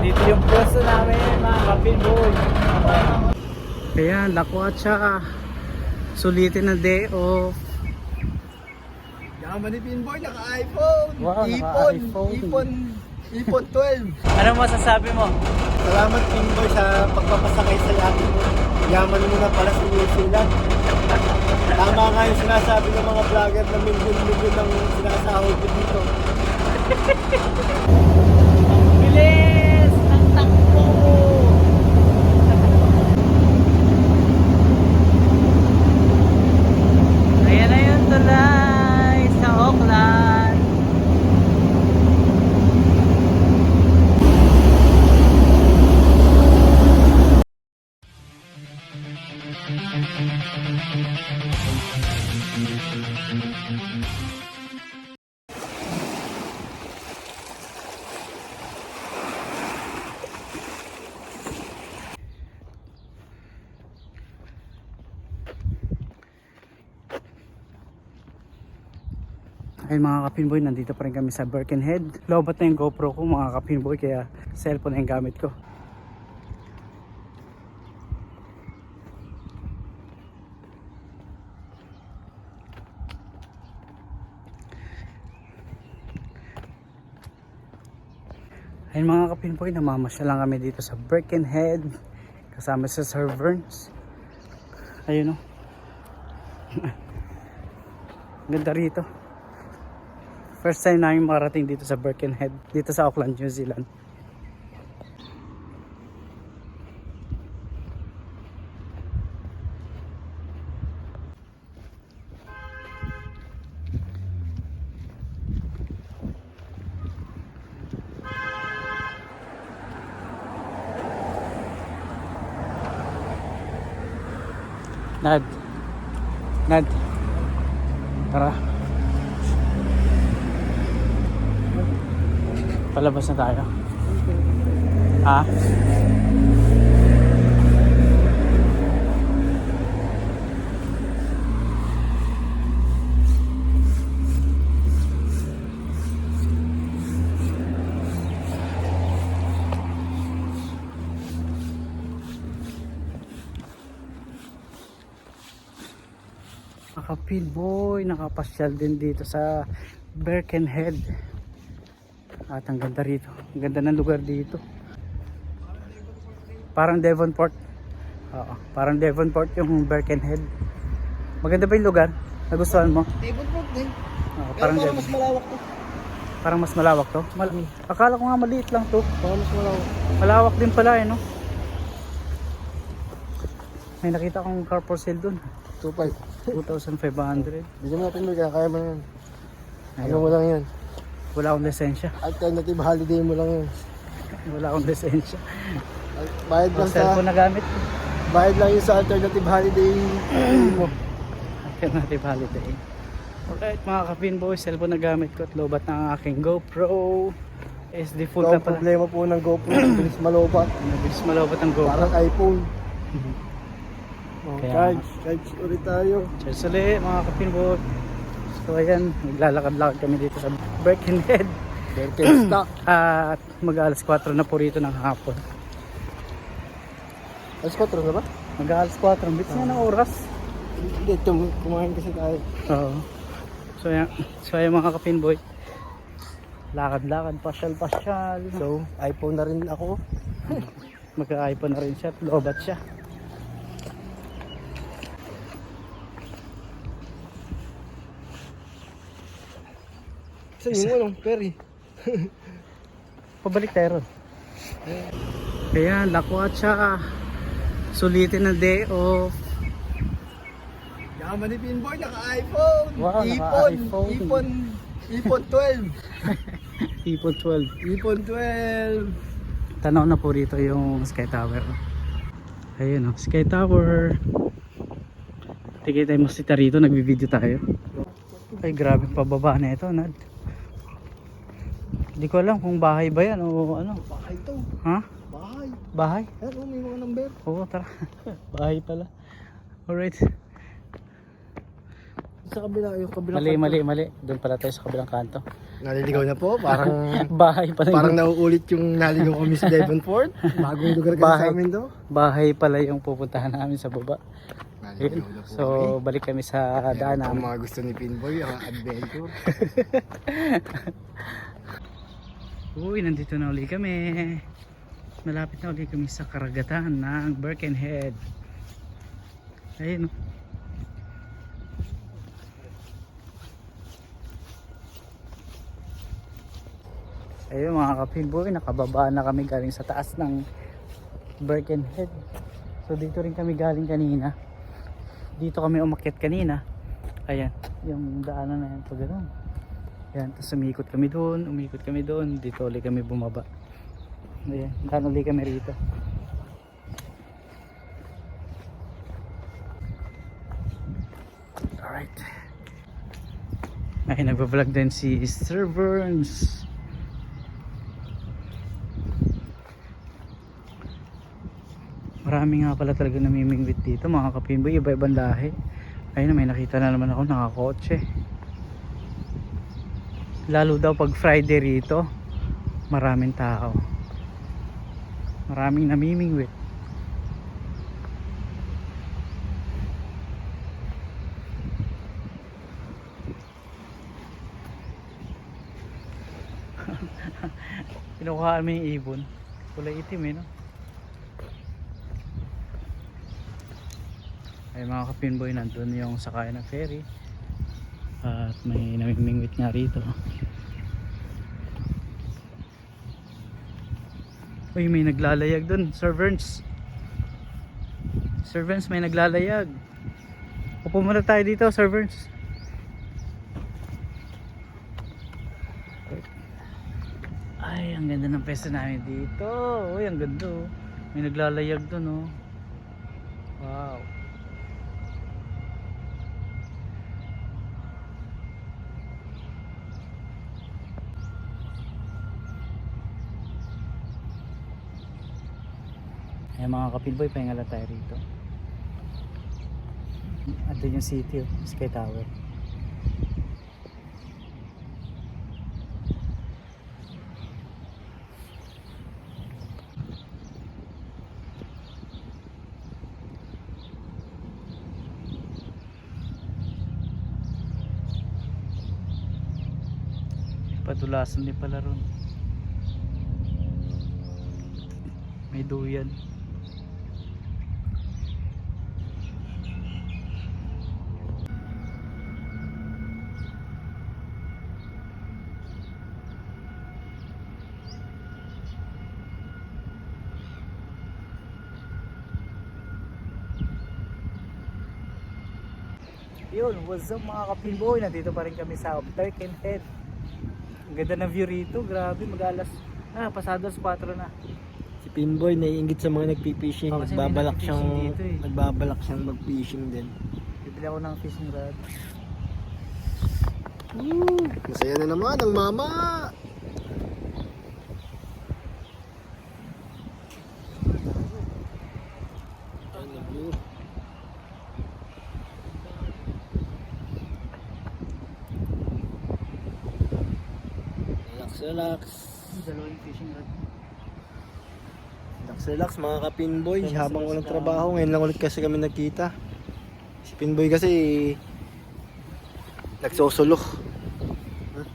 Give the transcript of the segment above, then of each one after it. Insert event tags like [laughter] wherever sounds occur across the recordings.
Dito yung pwesto namin mga kapinboy. Ayan, Lakwacha. Sulitin ng day off. Yaman ni Pinboy, naka-iPhone. Wow, Ipon, naka-iPhone. Ipon, Ipon 12. Ano masasabi mo? Salamat Pinboy sa pagpapasakay sa yakin mo. Yaman mo na pala sa New Zealand. Tama nga yung sinasabi ng mga vlogger na milyon-milyon ang sinasahod ko dito. Bilis ng takbo! Ayan na yung tulay sa Auckland. Ay mga kapinboy, nandito pa rin kami sa Birkenhead. Lobat na yung GoPro ko mga kapinboy, kaya cellphone na yung gamit ko. Ayun mga kapinboy, namamasya lang kami dito sa Birkenhead. Kasama sa Sir Verns. Ayun o. [laughs] Ganda rito. First time namin makarating dito sa Birkenhead, dito sa Auckland, New Zealand. Nad. Nad. Tara. Palabas na tayo. Ha? Nakapin boy, nakapasyal din dito sa Birkenhead. At ang ganda rito. Ang ganda ng lugar dito. Parang Devonport. Oo, parang Devonport yung Birkenhead. Maganda ba yung lugar? Nagustuhan mo? Po din. Oo, Pero parang, parang mas malawak to. parang mas malawak to. Mal- Akala ko nga maliit lang to. Parang mas malawak. Malawak din pala eh, no? May nakita akong car for sale dun. 2.5. 2,500. Bigyan mo natin mo kaya kaya mo yan. Ano mo lang yan. Wala akong lisensya. Alternative holiday mo lang yan. Wala akong lisensya. Bayad lang Ang sa, cellphone na gamit. bayad lang yun sa alternative holiday mo. [clears throat] Alternative holiday. Alright mga kapinboy, cellphone na gamit ko at lobat ng aking GoPro. SD full Ito na pala. problema po ng GoPro, ang bilis malobat. [clears throat] Nabilis malobat ang GoPro. Parang iPhone. [laughs] Oh, Kaya- charge, charge ulit tayo. Cheers ulit mga kapinboy. So ayan, naglalakad-lakad kami dito sa Birkenhead. Birken [clears throat] stock. At mag alas 4 na po rito ng hapon. Alas 4 na ba? Mag alas 4, ang bilis na ng oras. Hindi, tum- kumain kasi tayo. Oo. So ayan, so ayan mga kapinboy. Lakad-lakad, pasyal-pasyal. So, iPhone na rin ako. [laughs] Magka-iPhone na rin siya, at lobat siya. Saan yung ano, Perry? [laughs] Pabalik tayo ron. Ayan, Lakwacha. Sulitin ng day off. Yaman ni Pinboy, naka-iPhone. Wow, Ipon, naka-iPhone. Ipon, Ipon 12. Ipon 12. [laughs] Ipon 12. Tanaw na po rito yung Sky Tower. Ayun o, Sky Tower. Tikita mo si Tarito, nagbibideo tayo. Ay, grabe pababa na ito, Nad. Hindi ko alam kung bahay ba yan o ano. Bahay to. Ha? Bahay. Bahay? Ano, may mga number. Oo, tara. [laughs] bahay pala. Alright. Sa kabila, yung kabilang Mali, kanto. mali, mali. Doon pala tayo sa kabilang kanto. Naliligaw na po, parang [laughs] Bahay pala parang yung, nauulit yung naligaw kami sa Devonport. [laughs] Bagong lugar kasi Bahay. sa amin to. bahay pala yung pupuntahan namin sa baba. Naligaw Yun. na po So, balik kami sa kami. daan namin. mga gusto ni Pinboy, ang adventure. Uy, nandito na uli kami. Malapit na uli kami sa karagatan ng Birkenhead. Ayun. Ayun mga kapinboy, nakababa na kami galing sa taas ng Birkenhead. So dito rin kami galing kanina. Dito kami umakyat kanina. Ayan, yung daanan na yan. Pag ganun. Yan, tapos umikot kami doon, umikot kami doon, dito ulit kami bumaba. Ayan, daan ulit kami rito. Alright. Ay, nagpa-vlog din si Sir Burns. Marami nga pala talaga namimingwit dito mga kapimboy, iba-ibang lahi. Ayun, may nakita na naman ako nakakotse. Lalo daw pag Friday rito, maraming tao. Maraming namimingwit. [laughs] Kinukuha mo yung ibon. Kulay itim eh, no? Ay mga kapinboy, nandun yung sakay ng ferry. At may namimingwit nga rito. Uy, may naglalayag dun. Servants. Servants, may naglalayag. Upo muna tayo dito, servants. Ay, ang ganda ng pwesto namin dito. Uy, ang ganda oh. May naglalayag dun oh. Wow. Ay mga kapilboy, pahinga tayo rito. At yung city, oh, Sky Tower. Padulasan din pala ron. May duyan. Yun, what's up mga kapinboy? Nandito pa rin kami sa Birkenhead. Ang ganda ng view rito, grabe, mag-alas. Ah, pasado alas 4 na. Si Pinboy naiingit sa mga nagpi-fishing. Oh, kasi may nagbabalak nagpi-fishing siyang dito eh. nagbabalak siyang mag-fishing din. Bibili ako ng fishing rod. Masaya na naman ang mama. Relax, relax. Dalawang fishing rod. Relax, relax mga ka-pinboy. Relax, Habang relax walang ka. trabaho, ngayon lang ulit kasi kami nagkita. Si Pinboy kasi nagsosolo. Huh?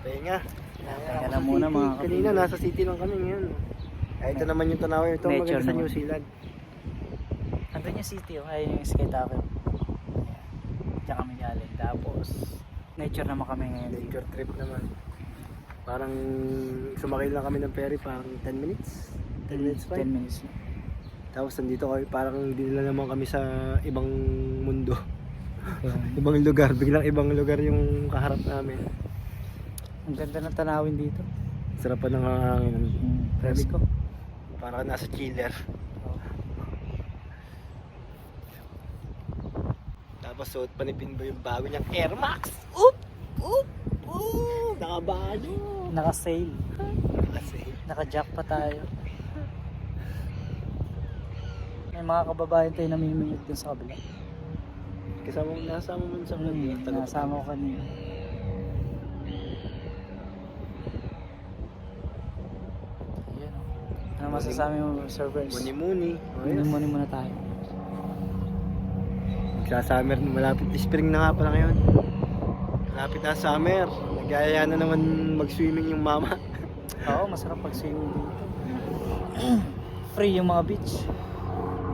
Pahinga. Pahinga na muna, mga Kanina kapinboy. nasa city lang kami ngayon. Ay, ito naman yung tanaw. Ito ang Nature maganda sa. New Zealand. Andun yung city, oh. ayun yung Sky Tower. Diyan kami galing. Tapos, nature naman kami ngayon. Nature trip naman. Parang sumakay lang kami ng ferry parang 10 minutes. 10 minutes pa. 10 minutes na. Tapos nandito kami parang dinala naman kami sa ibang mundo. Ayun. [laughs] ibang lugar. Biglang ibang lugar yung kaharap namin. Ang ganda ng tanawin dito. Sarap pa ng hangin. Mm, presko. Parang nasa chiller. Tapos suot pa ni Pinbo yung bago niyang Air Max. Oop! Oop! Oop! Nakabado! Naka-sail. Kasi Naka-jack pa tayo. May mga kababayan tayo namimingit dun sa kabila. Kasama mo, nasama mo sa vlog. Hmm, nasama ko kanina. Ayan. Ano masasabi mo servers? Muni-muni. Muni-muni muna tayo. Magsa-summer, malapit. Spring na nga pala ngayon. Malapit na summer. Nagaya na naman mag-swimming yung mama. [laughs] Oo, masarap pag-swimming dito. [clears throat] Free yung mga beach.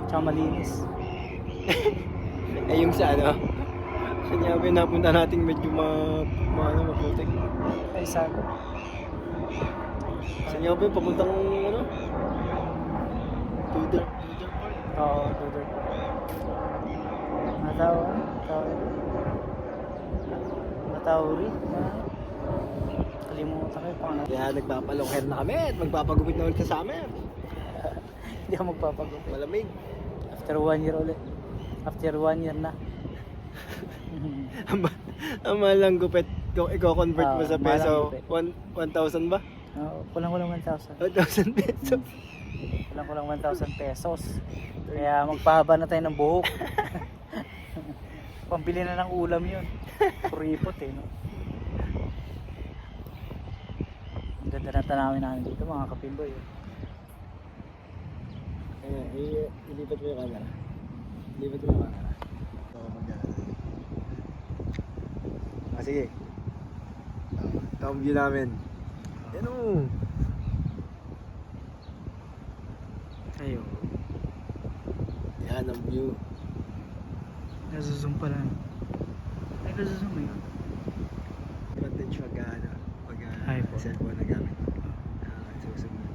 Tsaka malinis. [laughs] eh yung sa ano, sa niya napunta nating medyo ma, ma ano, maputik. Ay, sago. Sa niya papuntang ano? Tudor. Oo, Tudor. Matawa? Matawa? Matawri? Kalimutan ko yung pangalan. Kaya nagpapalong hair na kami at magpapagupit na ulit sa summer. [laughs] Hindi ako magpapagupit. Malamig. After one year ulit. After one year na. [laughs] Ang ma- Ang mahal lang gupit. Kung i-convert mo Ah, sa peso, gupit. one- 1,000 ba? Oo, kulang kulang 1,000. 1,000 peso. Kulang kulang 1,000 pesos. Kaya magpahaba na tayo ng buhok. [laughs] Pambili na ng ulam yun. Kuripot eh, no? Ang ganda ng tanawin namin dito mga kapimboy. eh. Ayan, ilipat mo yung camera. Ilipat mo yung camera. Ah, sige. Oh, ito ang view namin. Yan o. Ayo. Yan ang view. Nasuzoom pa lang. Ay, nasuzoom eh. Advantage pag pag ah, iPhone. cellphone na gamit. Ah, susunod.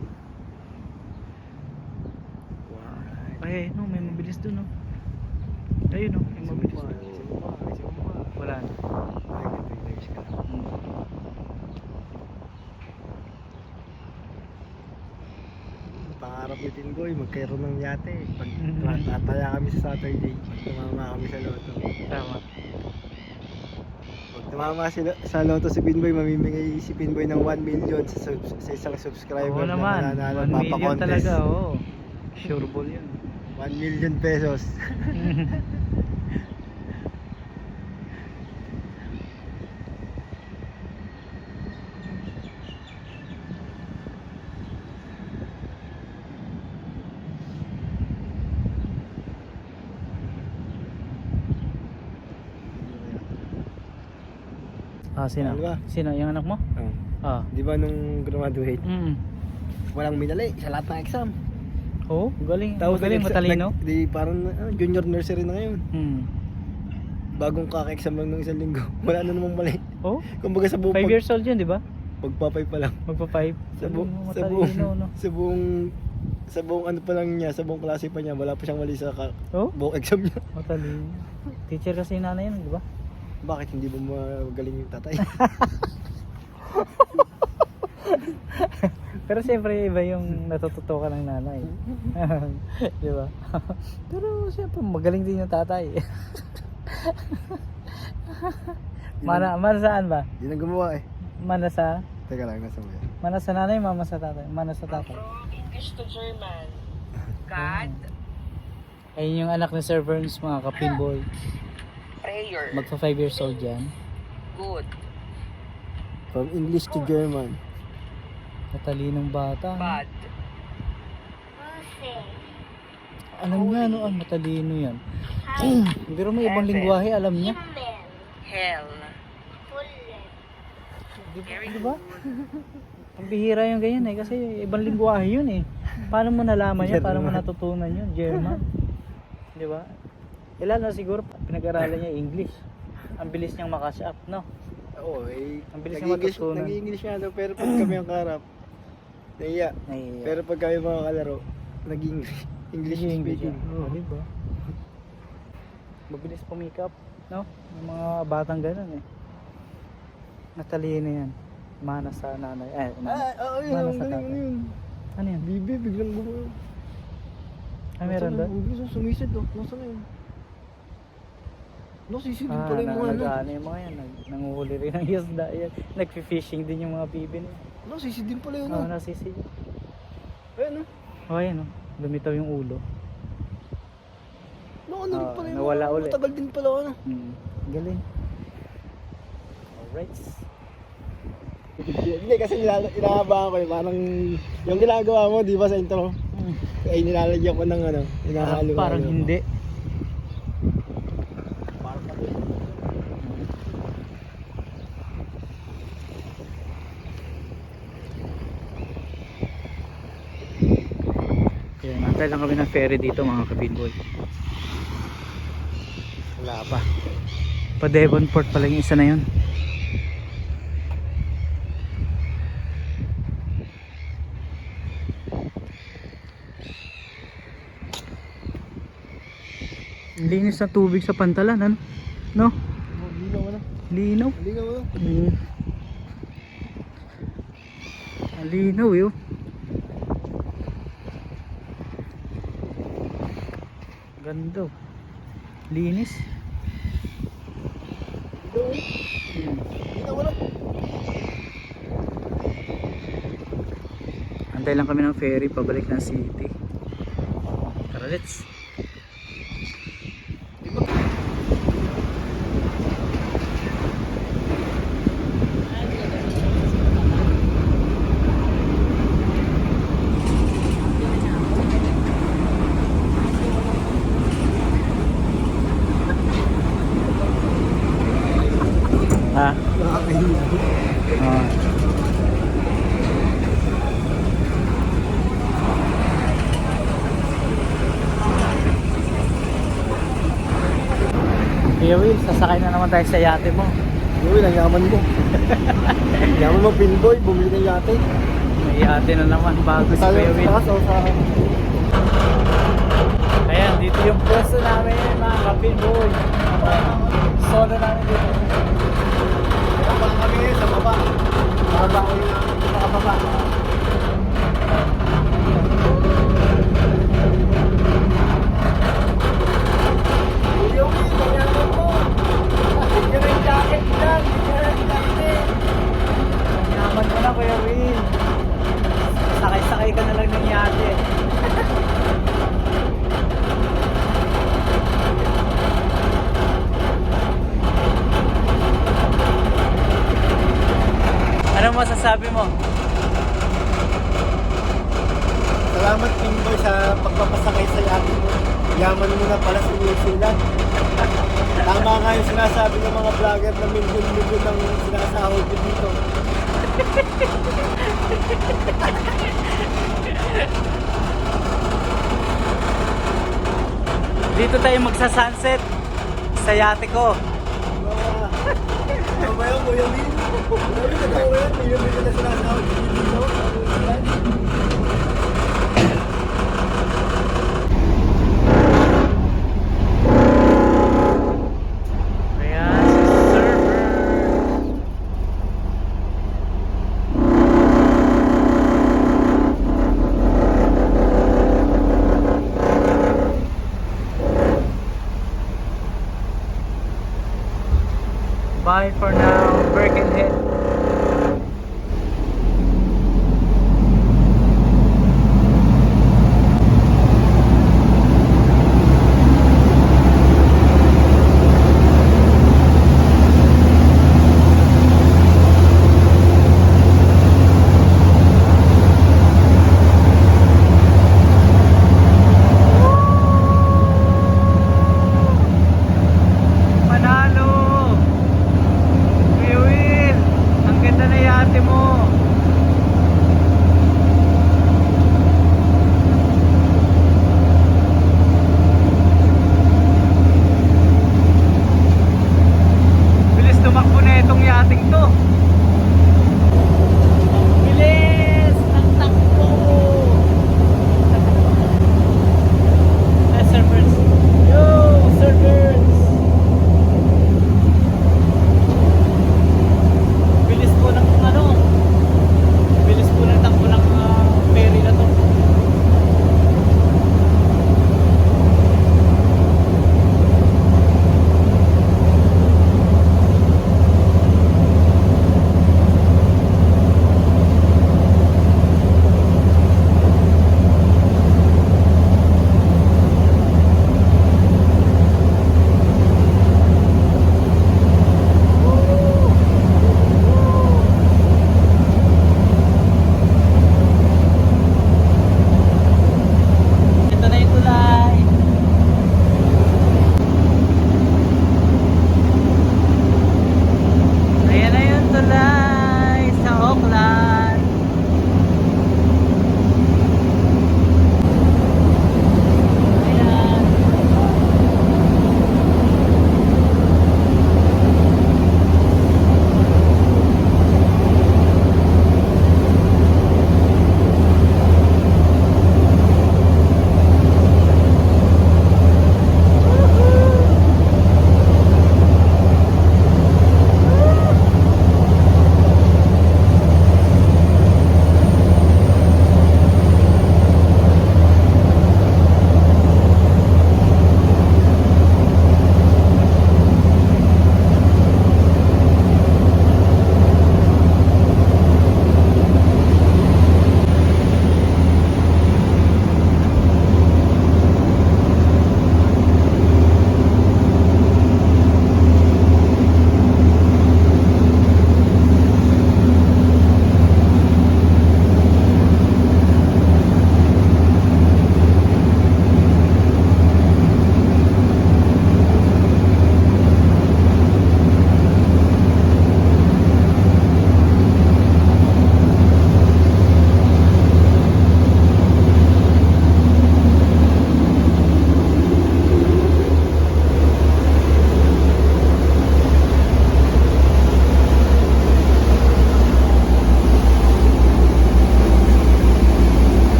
Wow. Ay, no, may mabilis dun, no? Ayun, no, may mabilis. Sumpa. Wala na. Ay, nag-relax ka. Hmm. Pangarap ni Tingoy, magkaroon ng yate. Pag Mhm. tataya kami sa Saturday, pag tumama kami sa loto. Tama. Tumama si, sa loto si Pinboy, mamimigay si Pinboy ng 1 million sa, sub- sa isang subscriber Oo naman. na 1 million papakontest. talaga, oo. Sure ball yun. 1 million pesos. [laughs] ah, sino? Ano ba? Sino? Yung anak mo? Oh. Ah. Di ba nung graduate, Mm. walang minali sa lahat ng exam. Oo, galing. Tapos galing, nag-exa- matalino. nag- di parang ah, junior nursery na ngayon. Hmm. Bagong kaka-exam lang ng isang linggo. [laughs] Wala na namang mali. Oh, Kumbaga sa buong 5 pag, years old yun, di ba? pagpapay pa lang. Magpa 5. [laughs] Sa, bu- sa buong no? [laughs] sa buong sa buong ano pa lang niya, sa buong klase pa niya, wala pa siyang mali sa ka- Oh, buong exam niya. matalino. Teacher kasi yung nanay yun, di ba? Bakit hindi ba magaling yung tatay? [laughs] Pero siyempre iba yung natututo ka ng nanay. [laughs] di ba? Pero siyempre magaling din yung tatay. mana, mana saan ba? Hindi na gumawa eh. Mana sa Teka lang, nasa mo yan. mana sa nanay, mama sa tatay. Mana sa tatay. From English to German. God, Ayun yung anak ni Sir Burns, mga kapinboy. Prayer, Magpa 5 years old yan. good, From English to German. Matalinong bata. bad, Alam niya, no? Ang matalino yan. Pero may ibang lingwahe, alam niya. hell, Di ba? [laughs] Ang bihira yung ganyan eh, kasi ibang lingwahe yun eh. Paano mo nalaman yun? Paano mo natutunan yun? German. Di ba? Ilan na siguro pinag-aralan niya English. Ang bilis niyang makash up, no? Oo, eh. Ang bilis niya nag-English, matutunan. nag-English daw, pero pag kami ang karap, naiya. Ay, Pero pag kami mga kalaro, nag-English. [laughs] English speaking. Oo, di ba? Mabilis pumikap, no? Yung mga batang ganun eh. Natalino yan. Mana sa nanay. Eh, Ah, oo, yun. Mana Ang sa galing tatay. ano yun. ano yan? Bibi, biglang gumawa. Ah, meron doon? Gusto sumisid oh. Nasaan na yun? Nasisid din Ah, pala yung mga ano. nag-ano yung mga yan, nag, nanguhuli rin ng isda yan. Nag-fishing din yung mga bibin. Nasisid din pala yun Oo, oh. nasisi. Ayun oh. Oh, ayan oh. Lumitaw yung ulo. No, ano rin Oo, pala yun. nawala ulit. Matagal din pala ano. Hmm. Galing. Alright. Hindi kasi nilala, inaabangan ko eh. Parang yung ginagawa mo, di ba sa intro? Hmm. Ay nilalagyan ko ng ano, inahalo. Parang hindi. Parang Yan, antay lang kami ng ferry dito mga kapinboy. Wala pa. Pa Devonport pala yung isa na yun. Linis na tubig sa pantalan, ano? No? Linaw na. Linaw. Linaw. Mm. Ang linaw yun. Ganda. Linis. Antay lang kami ng ferry pabalik ng city. Tara, let's. Ha? Nakakahiya. Ah. Kuya Will, sasakay na naman tayo sa yate mo. Uy, ang yaman mo. [laughs] yaman mo, pinboy, bumili ng yate. May yate na naman bago si Tayo Kuya Will. taas o sa... Ayan, dito yung pwesto namin mga kapinboy. Solo namin dito. Baba kami sa baba. Baba ko yung nakababa. Yung ang yaman mo. Yan ang jacket dyan. Yan ang jacket. Yaman mo na Kuya Will. Sakay-sakay ka na lang ng yate. [laughs] Ano masasabi mo? Salamat Pinboy sa pagpapasakay sa yate mo. Yaman mo na pala sa New Zealand. Tama nga yung sinasabi ng mga vlogger na milyon-milyon ang sinasahod ko dito. Tayo magsa-sunset sa yate ko. Ano ba yun, Kuya Will? Kuya Will, totoo ba yun? Milyon-milyon na sinasahod ko dito.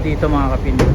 Dito mga kapinboy.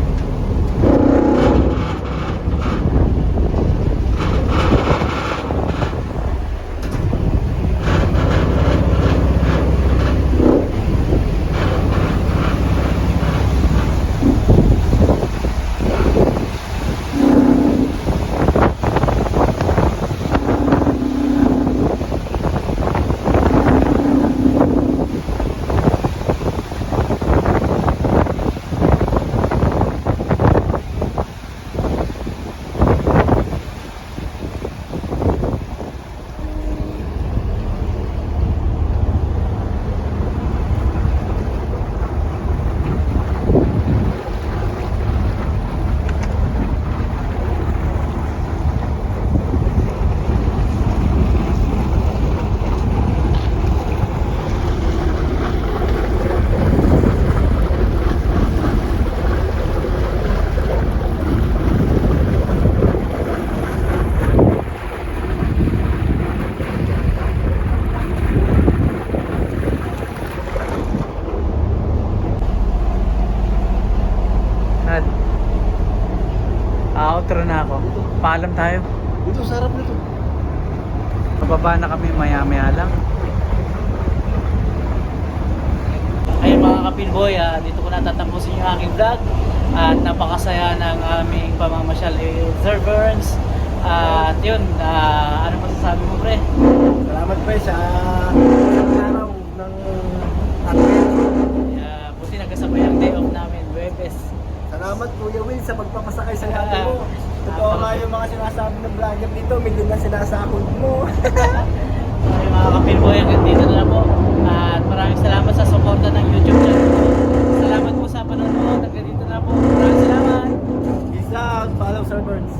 Nad. Outro na ako. Paalam tayo. Dito, sarap nito. Pababa na kami maya maya lang. Ayun mga kapinboy, ah, dito ko natatapusin yung aking vlog at napakasaya ng aming pamamasyal eh, observers at yun, ah, ano masasabi mo pre? Salamat pre sa araw ng adventure. Uh, buti nagkasabay ang day off namin, Webes. Salamat Kuya Will sa pagpapasakay sa yate mo. Totoo nga yung mga sinasabi ng vlogger dito, million na sinasahod mo. Ay, mga kapinboy, hanggang dito na lang po. At maraming salamat sa suporta ng YouTube channel ko. Salamat po sa panonood. Hanggang dito na po. Maraming salamat. Peace out, follow servants.